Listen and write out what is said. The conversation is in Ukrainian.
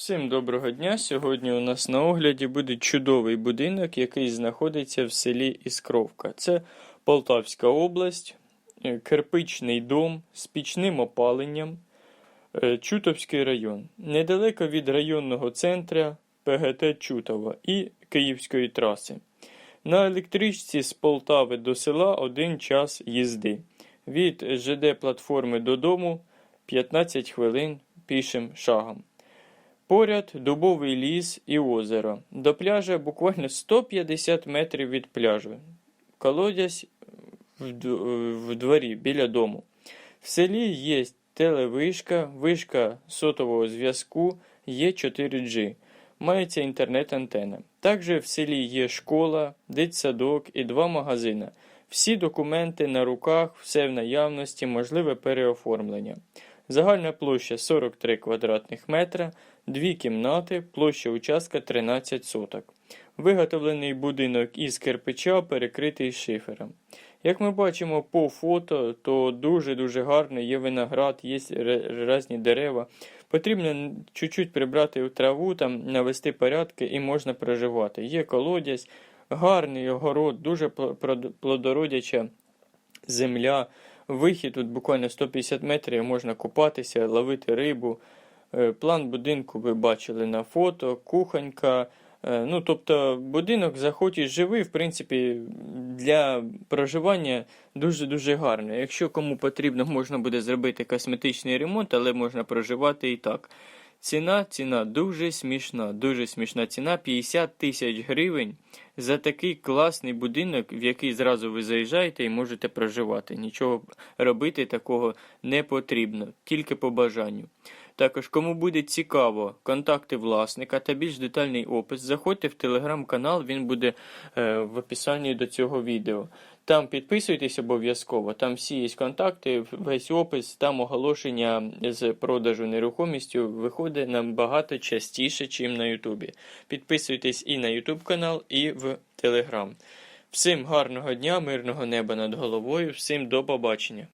Всім доброго дня. Сьогодні у нас на огляді буде чудовий будинок, який знаходиться в селі Іскровка. Це Полтавська область, е, кирпичний дом з пічним опаленням, е, Чутовський район. Недалеко від районного центру ПГТ Чутова і Київської траси. На електричці з Полтави до села один час їзди. Від ЖД платформи додому 15 хвилин пішим шагом. Поряд дубовий ліс і озеро. До пляжа буквально 150 метрів від пляжу. Колодязь в, в дворі біля дому. В селі є телевишка, вишка сотового зв'язку, є 4G. Мається інтернет-антена. Також в селі є школа, дитсадок і два магазини. Всі документи на руках, все в наявності, можливе переоформлення. Загальна площа 43 квадратних метра, дві кімнати, площа участка 13 соток. Виготовлений будинок із кирпича, перекритий шифером. Як ми бачимо по фото, то дуже-дуже гарно, є виноград, є різні дерева. Потрібно чуть-чуть прибрати траву, там, навести порядки і можна проживати. Є колодязь, гарний огород, дуже плодородяча земля. Вихід тут буквально 150 метрів, можна купатися, ловити рибу. Е, План будинку ви бачили на фото, кухонька. Е, Ну, тобто будинок захочеш живий, в принципі, для проживання дуже-дуже гарно. Якщо кому потрібно, можна буде зробити косметичний ремонт, але можна проживати і так. Ціна, ціна дуже смішна, дуже смішна ціна 50 тисяч гривень за такий класний будинок, в який зразу ви заїжджаєте і можете проживати. Нічого робити такого не потрібно, тільки по бажанню. Також, кому буде цікаво, контакти власника та більш детальний опис, заходьте в телеграм-канал, він буде е, в описанні до цього відео. Там підписуйтесь обов'язково, там всі є контакти, весь опис, там оголошення з продажу нерухомістю виходить набагато частіше, ніж на Ютубі. Підписуйтесь і на Ютуб канал, і в Телеграм. Всім гарного дня, мирного неба над головою, всім до побачення.